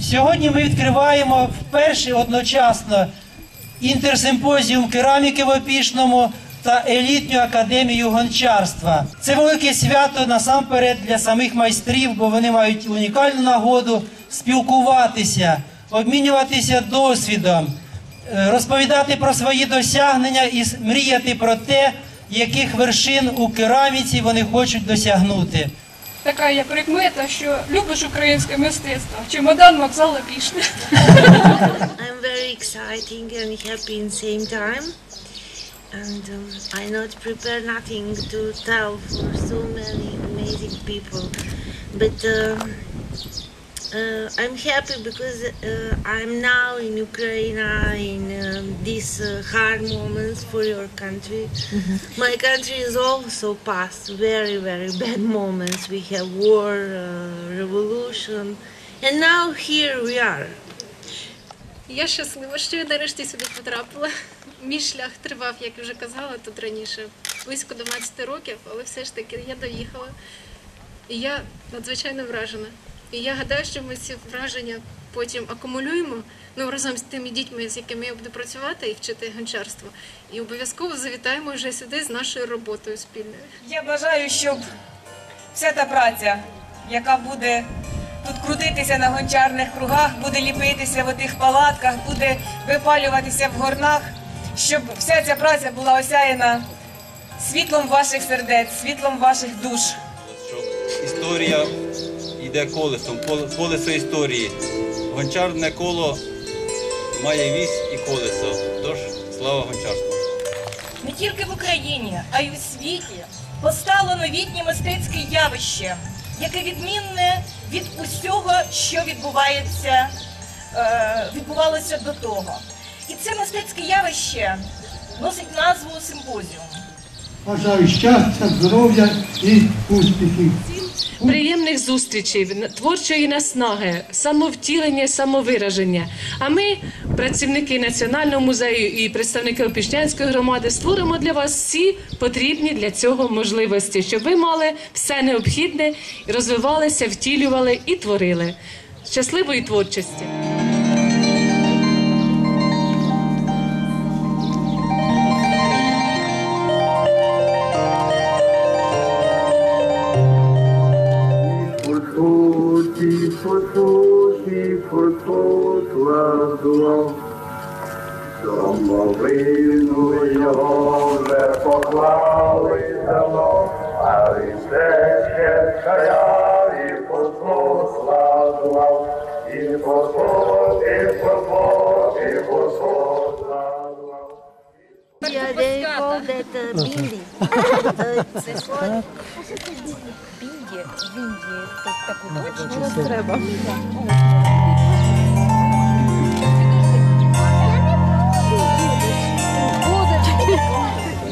Сьогодні ми відкриваємо вперше одночасно інтерсимпозіум кераміки в Опішному та елітню академію гончарства. Це велике свято насамперед для самих майстрів, бо вони мають унікальну нагоду спілкуватися, обмінюватися досвідом, е, розповідати про свої досягнення і мріяти про те, яких вершин у кераміці вони хочуть досягнути. Така є прикмета, що любиш українське мистецтво. Чемодан вокзала пішли. I'm very exciting and happy in same time. And um, I not prepare nothing to tell for so many amazing people. But um, uh, I'm happy because uh, I'm now in Ukraine in um, these uh, hard moments for your country. Mm-hmm. My country is also past very, very bad moments. We have war, uh, revolution, and now here we are. Я щаслива, що я нарешті сюди потрапила. Мій шлях тривав, як вже казала тут раніше, близько 12 років, але все ж таки я доїхала. І я надзвичайно вражена. І я гадаю, що ми ці враження потім акумулюємо ну, разом з тими дітьми, з якими я буду працювати і вчити гончарство. І обов'язково завітаємо вже сюди з нашою роботою спільною. Я бажаю, щоб вся та праця, яка буде тут крутитися на гончарних кругах, буде ліпитися в отих палатках, буде випалюватися в горнах, щоб вся ця праця була осяяна світлом ваших сердець, світлом ваших душ. історія йде колесом, колесо історії. Гончарне коло має вісь і колесо. Тож слава гончарству! не тільки в Україні, а й у світі постало новітнє мистецьке явище, яке відмінне від усього, що відбувається, е, відбувалося до того. І це мистецьке явище носить назву симпозіум. Бажаю щастя, здоров'я і успіхів. Приємних зустрічей, творчої наснаги, самовтілення, самовираження. А ми, працівники Національного музею і представники Опішнянської громади, створимо для вас всі потрібні для цього можливості, щоб ви мали все необхідне, розвивалися, втілювали і творили. Щасливої творчості! фу-фу, ладу. Домовину його вже поклали давно, а він все ще чая і фу-фу складував, і фу-фу, і фу-фу, і фу-фу складував. Yeah, they call that uh, bindi. uh, it's called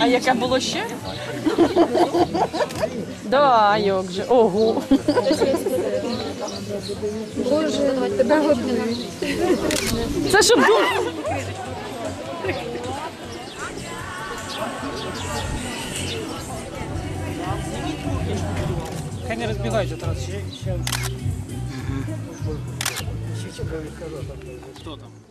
А яке було ще? Да, як же. Ого. Це щоб був. Хай не розбігаються зараз. Ще, Хто там?